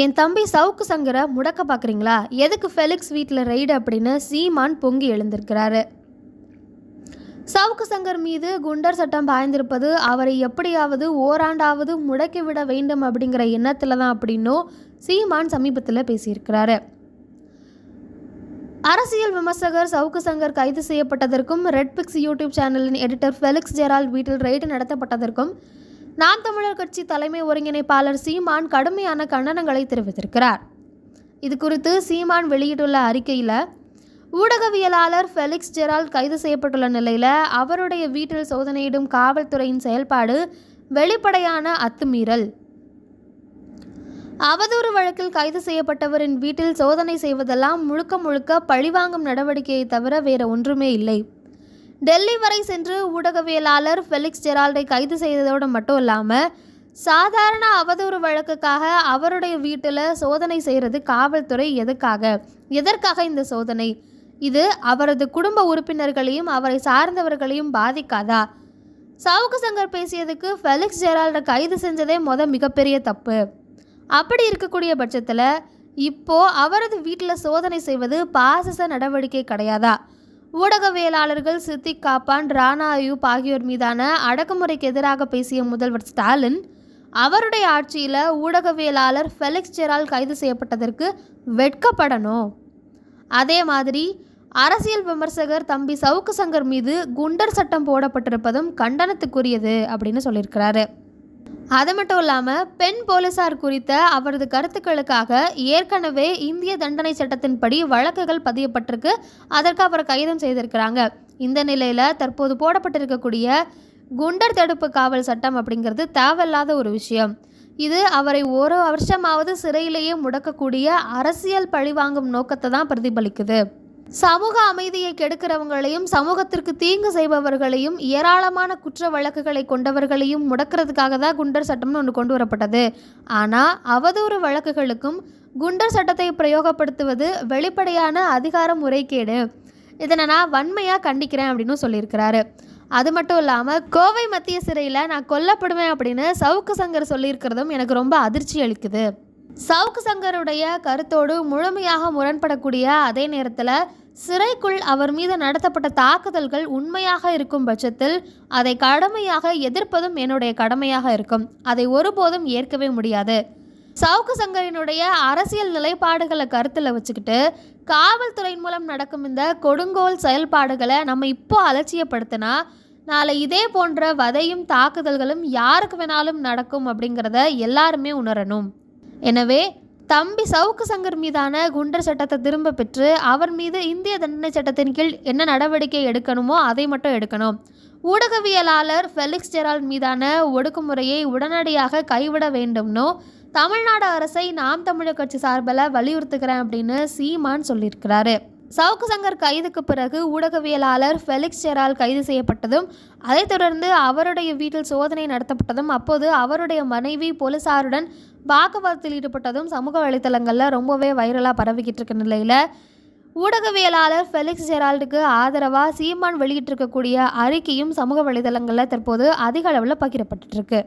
என் தம்பி சவுக்கு சங்கரை முடக்க பார்க்குறீங்களா? எதுக்கு ஃபெலிக்ஸ் வீட்டில் ரெய்டு அப்படின்னு சீமான் பொங்கி எழுந்திருக்கிறாரு. சவுக்கு சங்கர் மீது குண்டர் சட்டம் பாய்ந்திருப்பது அவரை எப்படியாவது ஓராண்டாவது முடக்கிவிட வேண்டும் அப்படிங்கிற எண்ணத்தில் தான் அப்படின்னும் சீமான் சமீபத்தில் பேசியிருக்கிறாரு. அரசியல் விமர்சகர் சவுக்கு சங்கர் கைது செய்யப்பட்டதற்கும் ரெட் பிக்ஸ் யூடியூப் சேனலின் எடிட்டர் ஃபெலிக்ஸ் ஜெரால் வீட்டில் ரெய்டு நடத்தப்பட்டதற்கும் நாம் தமிழர் கட்சி தலைமை ஒருங்கிணைப்பாளர் சீமான் கடுமையான கண்டனங்களை தெரிவித்திருக்கிறார். இது குறித்து சீமான் வெளியிட்டுள்ள அறிக்கையில் ஊடகவியலாளர் ஃபெலிக்ஸ் ஜெரால் கைது செய்யப்பட்டுள்ள நிலையில் அவருடைய வீட்டில் சோதனையிடும் காவல்துறையின் செயல்பாடு வெளிப்படையான அத்துமீறல். அவதூறு வழக்கில் கைது செய்யப்பட்டவரின் வீட்டில் சோதனை செய்வதெல்லாம் முழுக்க முழுக்க பழிவாங்கும் நடவடிக்கையை தவிர வேறு ஒன்றுமே இல்லை. டெல்லி வரை சென்று ஊடகவியலாளர் ஃபெலிக்ஸ் ஜெரால்டை கைது செய்ததோடு மட்டும் இல்லாமல் சாதாரண அவதூறு வழக்குக்காக அவருடைய வீட்டில் சோதனை செய்கிறது காவல்துறை எதுக்காக? எதற்காக இந்த சோதனை? இது அவரது குடும்ப உறுப்பினர்களையும் அவரை சார்ந்தவர்களையும் பாதிக்காதா? சவுக்கு சங்கர் பேசியதுக்கு ஃபெலிக்ஸ் ஜெரால்டை கைது செஞ்சதே மொத மிகப்பெரிய தப்பு. அப்படி இருக்கக்கூடிய பட்சத்தில் இப்போ அவரது வீட்டில் சோதனை செய்வது பாசிச நடவடிக்கை கிடையாதா? ஊடகவியலாளர்கள் சித்திக் காப்பான் ராணா அயூப் ஆகியோர் மீதான அடக்குமுறைக்கு எதிராக பேசிய முதல்வர் ஸ்டாலின் அவருடைய ஆட்சியில் ஊடகவியலாளர் ஃபெலிக்ஸ் ஜெரால் கைது செய்யப்பட்டதற்கு வெட்கப்படணும். அதே மாதிரி அரசியல் விமர்சகர் தம்பி சவுக்கு சங்கர் மீது குண்டர் சட்டம் போடப்பட்டிருப்பதும் கண்டனத்துக்குரியது அப்படின்னு சொல்லியிருக்கிறாரு. அது மட்டும் இல்லாமல் பெண் போலீசார் குறித்த அவரது கருத்துக்களுக்காக ஏற்கனவே இந்திய தண்டனை சட்டத்தின்படி வழக்குகள் பதியப்பட்டிருக்கு. அதற்கு அவரை கைதும் செய்திருக்கிறாங்க. இந்த நிலையில் தற்போது போடப்பட்டிருக்கக்கூடிய குண்டர் தடுப்பு காவல் சட்டம் அப்படிங்கிறது தேவையில்லாத ஒரு விஷயம். இது அவரை ஒரு வருஷமாவது சிறையிலேயே முடக்கக்கூடிய அரசியல் பழிவாங்கும் நோக்கத்தை தான் பிரதிபலிக்குது. சமூக அமைதியை கெடுக்கிறவங்களையும் சமூகத்திற்கு தீங்கு செய்பவர்களையும் ஏராளமான குற்ற வழக்குகளை கொண்டவர்களையும் முடக்கிறதுக்காக தான் குண்டர் சட்டம்னு ஒன்று கொண்டு வரப்பட்டது. ஆனால் அவதூறு வழக்குகளுக்கும் குண்டர் சட்டத்தை பிரயோகப்படுத்துவது வெளிப்படையான அதிகார முறைகேடு. இதனை நான் வன்மையாக கண்டிக்கிறேன் அப்படின்னு சொல்லியிருக்கிறாரு. அது மட்டும் இல்லாமல் கோவை மத்திய சிறையில் நான் கொல்லப்படுவேன் அப்படின்னு சவுக்கு சங்கர் சொல்லியிருக்கிறதும் எனக்கு ரொம்ப அதிர்ச்சி அளிக்குது. சவுக்கு சங்கருடைய கருத்தோடு முழுமையாக முரண்படக்கூடிய அதே நேரத்தில் சிறைக்குள் அவர் மீது நடத்தப்பட்ட தாக்குதல்கள் உண்மையாக இருக்கும் பட்சத்தில் அதை கடுமையாக எதிர்ப்பதும் என்னுடைய கடமையாக இருக்கும். அதை ஒருபோதும் ஏற்கவே முடியாது. சவுக்கு சங்கரினுடைய அரசியல் நிலைப்பாடுகளை கருத்தில் வச்சுக்கிட்டு காவல்துறை மூலம் நடக்கும் இந்த கொடுங்கோல் செயல்பாடுகளை நம்ம இப்போ அலட்சியப்படுத்தினா நாளை இதே போன்ற வதையும் தாக்குதல்களும் யாருக்கு வேணாலும் நடக்கும் அப்படிங்கிறத எல்லாருமே உணரணும். எனவே தம்பி சவுக்கு சங்கர் மீதான குண்டர் சட்டத்தை திரும்ப பெற்று அவர் மீது இந்திய தண்டனை சட்டத்தின் கீழ் என்ன நடவடிக்கை எடுக்கணுமோ அதை மட்டும் எடுக்கணும். ஊடகவியலாளர் ஃபெலிக்ஸ் ஜெரால் மீதான ஒடுக்குமுறையை உடனடியாக கைவிட வேண்டும்னோ தமிழ்நாடு அரசை நாம் தமிழர் கட்சி சார்பில் வலியுறுத்துகிறேன் அப்படின்னு சீமான் சொல்லியிருக்கிறாரு. சவுக்கு சங்கர் கைதுக்கு பிறகு ஊடகவியலாளர் ஃபெலிக்ஸ் ஜெரால் கைது செய்யப்பட்டதும் அதைத் தொடர்ந்து அவருடைய வீட்டில் சோதனை நடத்தப்பட்டதும் அப்போது அவருடைய மனைவி போலீசாருடன் வாக்குவாதத்தில் ஈடுபட்டதும் சமூக வலைத்தளங்களில் ரொம்பவே வைரலாக பரவிக்கிட்டு இருக்க நிலையில் ஊடகவியலாளர் ஃபெலிக்ஸ் ஜெரால்டுக்கு ஆதரவாக சீமான் வெளியிட்டிருக்கக்கூடிய அறிக்கையும் சமூக வலைதளங்களில் தற்போது அதிக அளவில் பகிரப்பட்டுருக்கு